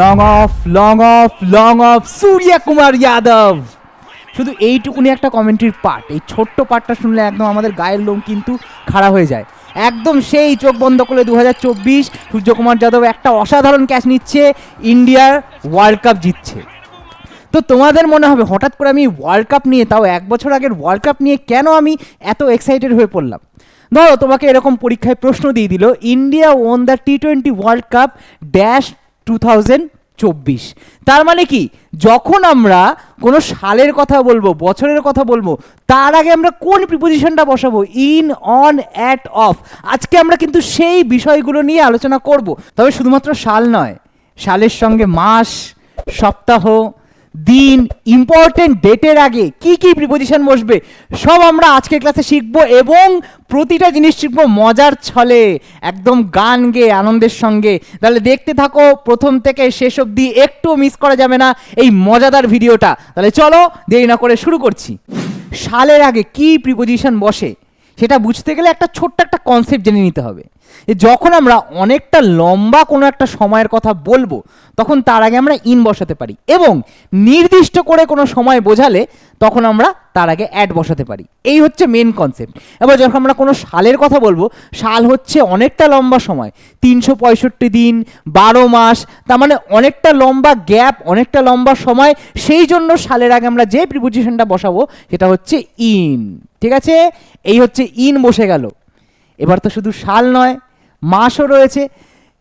Long off long off long off Surya Kumar Yadav শুধু এইটুকুনি একটা কমেন্ট্রির পার্ট এই ছোট্ট পার্টটা শুনলে একদম আমাদের গায়ের লোম কিন্তু খাড়া হয়ে যায়। একদম সেই চোখ বন্ধ করলে দু হাজার চব্বিশ, সূর্যকুমার যাদব একটা অসাধারণ ক্যাচ নিচ্ছে, ইন্ডিয়ার ওয়ার্ল্ড কাপ জিতছে। তো তোমাদের মনে হবে, হঠাৎ করে আমি ওয়ার্ল্ড কাপ নিয়ে, তাও এক বছর আগের ওয়ার্ল্ড কাপ নিয়ে কেন আমি এত এক্সাইটেড হয়ে পড়লাম? ধরো, তোমাকে এরকম পরীক্ষায় প্রশ্ন দিয়ে দিল, India on the T twenty World Cup dash two thousand চব্বিশ। তার মানে কি? যখন আমরা কোনো সালের কথা বলব, বছরের কথা বলব, তার আগে আমরা কোন প্রিপোজিশনটা বসাবো? ইন অন অ্যাট অফ আজকে আমরা কিন্তু সেই বিষয়গুলো নিয়ে আলোচনা করব। তবে শুধুমাত্র সাল নয়, সালের সঙ্গে মাস, সপ্তাহ দিন ইম্পর্টেন্ট ডেটের আগে কি কি প্রিপোজিশন বসবে, সব আমরা আজকের ক্লাসে শিখব এবং প্রতিটা জিনিস শিখব মজার ছলে, একদম গান গেয়ে, আনন্দের সঙ্গে। তাহলে দেখতে থাকো, প্রথম থেকে শেষ অবধি একটু মিস করা যাবে না এই মজাদার ভিডিওটা তাহলে চলো, দেরি না করে শুরু করছি। সালের আগে কি প্রিপোজিশন বসে? সেটা বুঝতে গেলে একটা ছোট্ট একটা কনসেপ্ট জেনে নিতে হবে। যখন আমরা অনেকটা লম্বা কোনো একটা সময়ের কথা বলব, তখন তার আগে আমরা ইন বসাতে পারি এবং নির্দিষ্ট করে কোনো সময় বোঝালে তখন আমরা তার আগে অ্যাড বসাতে পারি। এই হচ্ছে মেন কনসেপ্ট এবার যখন আমরা কোনো সালের কথা বলব সাল হচ্ছে অনেকটা লম্বা সময়, তিনশো পঁয়ষট্টি দিন, বারো মাস, তার মানে অনেকটা লম্বা গ্যাপ অনেকটা লম্বা সময়, সেই জন্য সালের আগে আমরা যে প্রিপোজিশনটা বসাবো, সেটা হচ্ছে ইন ঠিক আছে? এই হচ্ছে ইন বসে গেল। এবার তো শুধু সাল নয়, মাসও রয়েছে।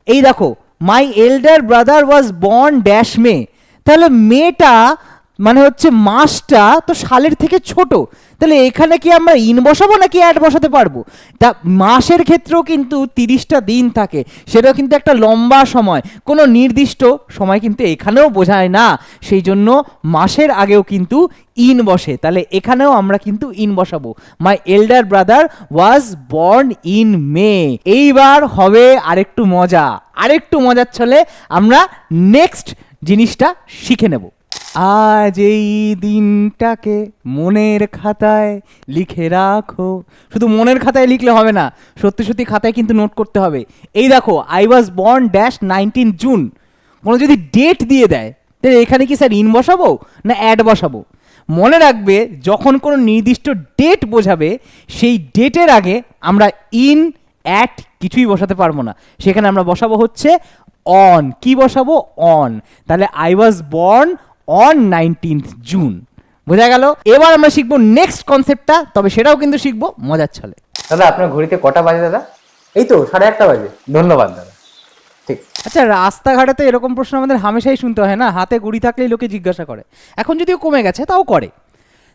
এই দেখো my elder brother was born dash May. তাহলে মেটা মানে হচ্ছে মাসটা তো সালের থেকে ছোট। তাহলে এখানে কি আমরা ইন বসাবো নাকি অ্যাড বসাতে পারব? তা মাসের ক্ষেত্রেও কিন্তু তিরিশটা দিন থাকে। সেটাও কিন্তু একটা লম্বা সময়। কোনো নির্দিষ্ট সময় কিন্তু এখানেও বোঝায় না। সেই জন্য মাসের আগেও কিন্তু ইন বসে। তাহলে এখানেও আমরা কিন্তু ইন বসাবো। My elder brother was born in May এইবার হবে আরেকটু মজা। আরেকটু মজার ছলে আমরা নেক্সট জিনিসটা শিখে নেব। আজ এই দিনটাকে মনের খাতায় লিখে রাখো। শুধু মনের খাতায় লিখলে হবে না, সত্যি সত্যি খাতায় কিন্তু নোট করতে হবে। এই দেখো I was born dash nineteen June কোনো যদি ডেট দিয়ে দেয়, তাহলে এখানে কি স্যার ইন বসাবো না অ্যাড বসাবো? মনে রাখবে, যখন কোনো নির্দিষ্ট ডেট বোঝাবে, সেই ডেটের আগে আমরা ইন অ্যাট কিছুই বসাতে পারব না। সেখানে আমরা বসাবো হচ্ছে অন কি বসাবো? অন তাহলে I was born on nineteenth June বোঝা গেল? এবার আমরা শিখব নেক্সট কনসেপ্টটা তবে সেটাও কিন্তু শিখব মজার ছলে। দাদা আপনার ঘড়িতে কটা বাজে দাদা? এই তো সাড়ে আটটা বাজে। ধন্যবাদ দাদা। ঠিক। আচ্ছা রাস্তাঘাটে তো এরকম প্রশ্ন আমাদের হামেশাই শুনতে হয় না হাতে গুড়ি থাকলেই লোকে জিজ্ঞাসা করে। এখন যদিও কমে গেছে তাও করে।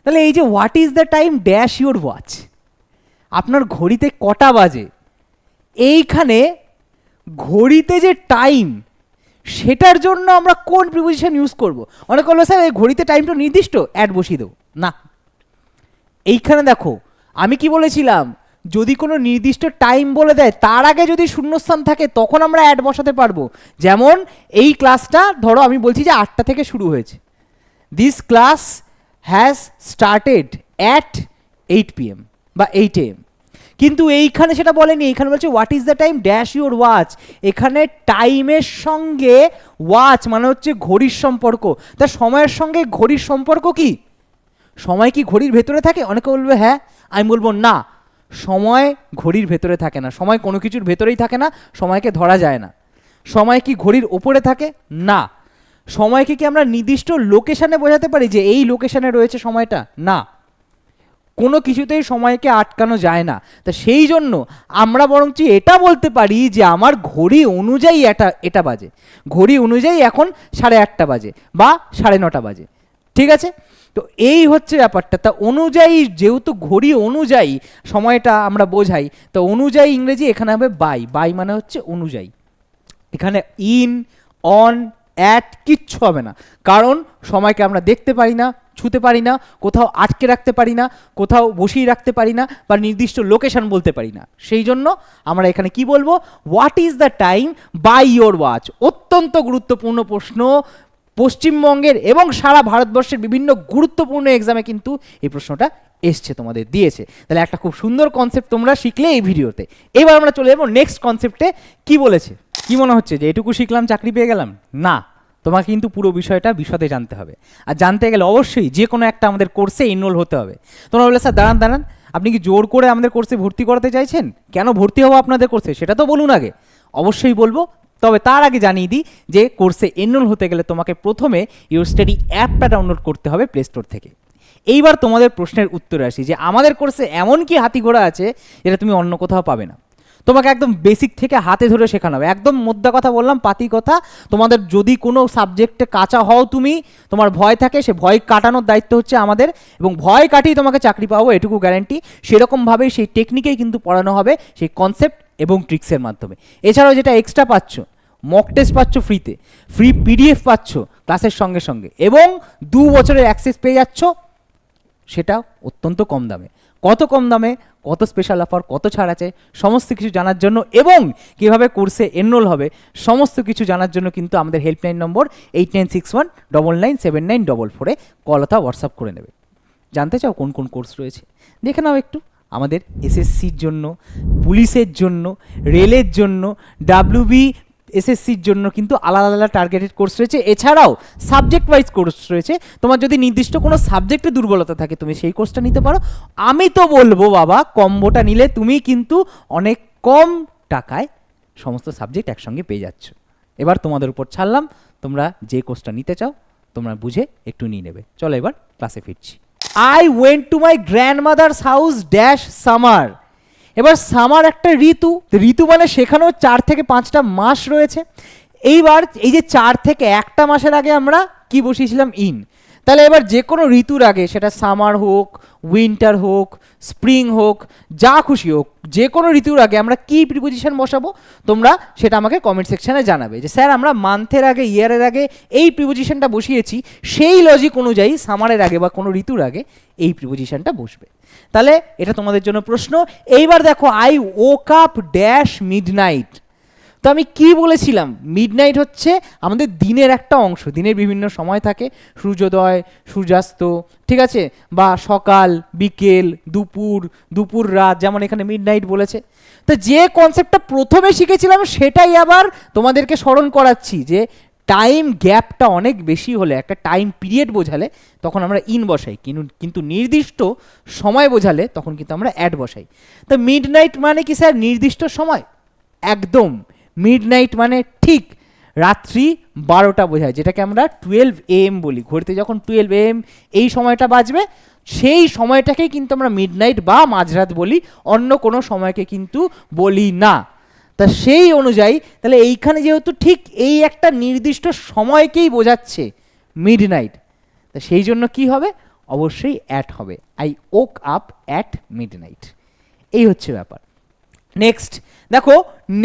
তাহলে এই যে what is the time dash your watch আপনার ঘড়িতে কটা বাজে? এইখানে ঘড়িতে যে টাইম সেটার জন্য আমরা কোন প্রিপোজিশন ইউজ করব? অনেক বলবে স্যার, এই ঘড়িতে টাইমটা নির্দিষ্ট অ্যাড বসিয়ে দেবো। না। এইখানে দেখো, আমি কি বলেছিলাম? যদি কোনো নির্দিষ্ট টাইম বলে দেয়, তার আগে যদি শূন্যস্থান থাকে, তখন আমরা অ্যাড বসাতে পারব। যেমন, এই ক্লাসটা ধরো, আমি বলছি যে আটটা থেকে শুরু হয়েছে। This class has started at eight PM বা এইট এম কিন্তু এইখানে সেটা বলেনি, এইখানে বলছে what is the time dash your watch এখানে টাইমের সঙ্গে ওয়াচ মানে হচ্ছে ঘড়ির সম্পর্ক। তা সময়ের সঙ্গে ঘড়ির সম্পর্ক কি? সময় কি ঘড়ির ভেতরে থাকে? অনেকে বলবে হ্যাঁ। আমি বলব, না। সময় ঘড়ির ভেতরে থাকে না। সময় কোনো কিছুর ভেতরেই থাকে না, সময়কে ধরা যায় না। সময় কি ঘড়ির ওপরে থাকে? না। সময়কে কি আমরা নির্দিষ্ট লোকেশানে বোঝাতে পারি যে এই লোকেশানে রয়েছে সময়টা? না। কোনো কিছুতেই সময়কে আটকানো যায় না। তা সেই জন্য আমরা বরঞ্চ এটা বলতে পারি যে আমার ঘড়ি অনুযায়ী এটা এটা বাজে। ঘড়ি অনুযায়ী এখন সাড়ে আটটা বাজে বা সাড়ে নটা বাজে। ঠিক আছে? তো এই হচ্ছে ব্যাপারটা। তা অনুযায়ী যেহেতু ঘড়ি অনুযায়ী সময়টা আমরা বোঝাই, তো অনুযায়ী ইংরেজি এখানে হবে বাই। বাই মানে হচ্ছে অনুযায়ী। এখানে ইন অন অ্যাট কিচ্ছু হবে না। কারণ সময়কে আমরা দেখতে পারি না ছুতে পারি না, কোথাও আটকে রাখতে পারি না, কোথাও বসিয়ে রাখতে পারি না বা নির্দিষ্ট লোকেশন বলতে পারি না। সেই জন্য আমরা এখানে কি বলব? What is the time by your watch অত্যন্ত গুরুত্বপূর্ণ প্রশ্ন। পশ্চিমবঙ্গের এবং সারা ভারতবর্ষের বিভিন্ন গুরুত্বপূর্ণ এক্সামে কিন্তু এই প্রশ্নটা এসছে, তোমাদের দিয়েছে। তাহলে একটা খুব সুন্দর কনসেপ্ট তোমরা শিখলে এই ভিডিওতে। এবার আমরা চলে যাব নেক্সট কনসেপ্টে কি বলেছে? কি মনে হচ্ছে যে এটুকু শিখলাম, চাকরি পেয়ে গেলাম? না। তোমাকে কিন্তু পুরো বিষয়টা বিশদে জানতে হবে। আর জানতে গেলে অবশ্যই যে কোনো একটা আমাদের কোর্সে ইনরোল হতে হবে। তোমরা বলে স্যার, দাঁড়ান দাঁড়ান, আপনি কি জোর করে আমাদের কোর্সে ভর্তি করাতে চাইছেন? কেন ভর্তি হব আপনাদের কোর্সে সেটা তো বলুন আগে। অবশ্যই বলব, তবে তার আগে জানিয়ে দিই যে কোর্সে এনরোল হতে গেলে তোমাকে প্রথমে ইউর স্টাডি অ্যাপটা ডাউনলোড করতে হবে প্লে স্টোর থেকে। এইবার তোমাদের প্রশ্নের উত্তরে আসি যে, আমাদের কোর্সে এমন কি হাতি ঘোড়া আছে যেটা তুমি অন্য কোথাও পাবে না? তোমাকে একদম বেসিক থেকে হাতে ধরে শেখানো হবে। একদম মোদ্দা কথা বললাম, পাতি কথা। তোমাদের যদি কোনো সাবজেক্টে কাঁচা হও তুমি, তোমার ভয় থাকে, সে ভয় কাটানোর দায়িত্ব হচ্ছে আমাদের এবং ভয় কাটিয়ে তোমাকে চাকরি পাবো, এটুকু গ্যারান্টি সেরকমভাবেই সেই টেকনিকেই কিন্তু পড়ানো হবে, সেই কনসেপ্ট এবং ট্রিক্সের মাধ্যমে। এছাড়াও যেটা এক্সট্রা পাচ্ছ মক টেস্ট পাচ্ছ ফ্রিতে ফ্রি পিডিএফ পাচ্ছ ক্লাসের সঙ্গে সঙ্গে এবং দু বছরের অ্যাক্সেস পেয়ে যাচ্ছ। সেটা অত্যন্ত কম দামে। কত কম দামে, কত স্পেশাল অফার কত ছাড় আছে, সমস্ত কিছু জানার জন্য এবং কীভাবে কোর্সে এনরোল হবে, সমস্ত কিছু জানার জন্য কিন্তু আমাদের helpline number eight nine six one double nine seven nine double ফোরে কল অথবা হোয়াটসঅ্যাপ করে নেবে। জানতে চাও কোন কোন কোর্স রয়েছে? দেখে নাও একটু। আমাদের এসএসসির জন্য পুলিশের জন্য রেলের জন্য ডাব্লিউবি এসএসসির জন্য কিন্তু আলাদা আলাদা টার্গেটেড কোর্স রয়েছে। এছাড়াও সাবজেক্ট ওয়াইজ কোর্স রয়েছে। তোমার যদি নির্দিষ্ট কোনো সাবজেক্টে দুর্বলতা থাকে, তুমি সেই কোর্সটা নিতে পারো। আমি তো বলব বাবা কম্বোটা নিলে তুমি কিন্তু অনেক কম টাকায় সমস্ত সাবজেক্ট একসঙ্গে পেয়ে যাচ্ছ। এবার তোমাদের উপর ছাড়লাম। তোমরা যে কোর্সটা নিতে চাও, তোমরা বুঝে একটু নিয়ে নেবে। চলো এবার ক্লাসে ফিরছি। I went to my grandmother's house dash summer এবার সামার একটা ঋতু। ঋতু মানে সেখানেও চার থেকে পাঁচটা মাস রয়েছে। এইবার এই যে চার থেকে একটা মাসের আগে আমরা কি বসিয়েছিলাম ইন। তাহলে এবার যে কোনো ঋতুর আগে সেটা সামার হোক উইন্টার হোক স্প্রিং হোক, যা খুশি হোক, যে কোনো ঋতুর আগে আমরা কি প্রিপোজিশন বসাবো তোমরা সেটা আমাকে কমেন্ট সেকশনে জানাবে। যে স্যার, আমরা মান্থের আগে ইয়ারের আগে এই প্রিপোজিশনটা বসিয়েছি, সেই লজিক অনুযায়ী সামারের আগে বা কোনো ঋতুর আগে এই প্রিপোজিশনটা বসবে। তাহলে এটা তোমাদের জন্য প্রশ্ন। এইবার দেখো I woke up dash midnight তো আমি কি বলেছিলাম? মিডনাইট হচ্ছে আমাদের দিনের একটা অংশ। দিনের বিভিন্ন সময় থাকে। সূর্যোদয়, সূর্যাস্ত, ঠিক আছে? বা সকাল, বিকেল, দুপুর দুপুর রাত, যেমন এখানে মিডনাইট বলেছে। তো যে কনসেপ্টটা প্রথমে শিখেছিলাম, সেটাই আবার তোমাদেরকে স্মরণ করাচ্ছি যে টাইম গ্যাপটা অনেক বেশি হলে, একটা টাইম পিরিয়ড বোঝালে, তখন আমরা ইন বসাই। কিন্তু কিন্তু নির্দিষ্ট সময় বোঝালে, তখন কিন্তু আমরা অ্যাড বসাই। তো মিডনাইট মানে কি স্যার? নির্দিষ্ট সময়। একদম। মিডনাইট মানে ঠিক রাত্রি বারোটা বোঝায়, যেটাকে আমরা টুয়েলভ এম বলি। ঘড়িতে যখন টুয়েলভ এম এই সময়টা বাজবে, সেই সময়টাকেই কিন্তু আমরা মিডনাইট বা মাঝরাত বলি, অন্য কোনো সময়কে কিন্তু বলি না। তা সেই অনুযায়ী, তাহলে এইখানে যেহেতু ঠিক এই একটা নির্দিষ্ট সময়কেই বোঝাচ্ছে মিডনাইট তা সেই জন্য কি হবে? অবশ্যই অ্যাট হবে। I woke up at midnight এই হচ্ছে ব্যাপার। নেক্সট দেখো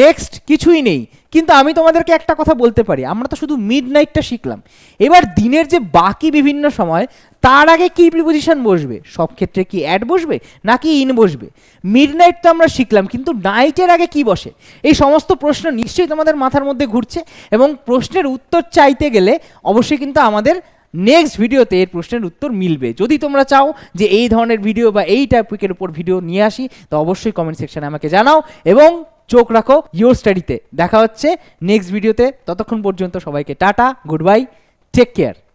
নেক্সট কিছুই নেই। কিন্তু আমি তোমাদেরকে একটা কথা বলতে পারি। আমরা তো শুধু মিড নাইটটা শিখলাম। এবার দিনের যে বাকি বিভিন্ন সময়, তার আগে কি প্রিপোজিশন বসবে? সব ক্ষেত্রে কি অ্যাড বসবে? নাকি ইন বসবে? মিড নাইট তো আমরা শিখলাম, কিন্তু নাইটের আগে কি বসে? এই সমস্ত প্রশ্ন নিশ্চয়ই তোমাদের মাথার মধ্যে ঘুরছে এবং প্রশ্নের উত্তর চাইতে গেলে অবশ্যই কিন্তু আমাদের নেক্সট ভিডিওতে এর প্রশ্নের উত্তর মিলবে। যদি তোমরা চাও যে এই ধরনের ভিডিও বা এই টপিকের উপর ভিডিও নিয়ে আসি, তো অবশ্যই কমেন্ট সেকশনে আমাকে জানাও এবং চোখ রাখো ইয়োর স্টাডিতে দেখা হচ্ছে নেক্সট ভিডিওতে ততক্ষণ পর্যন্ত সবাইকে tata goodbye take care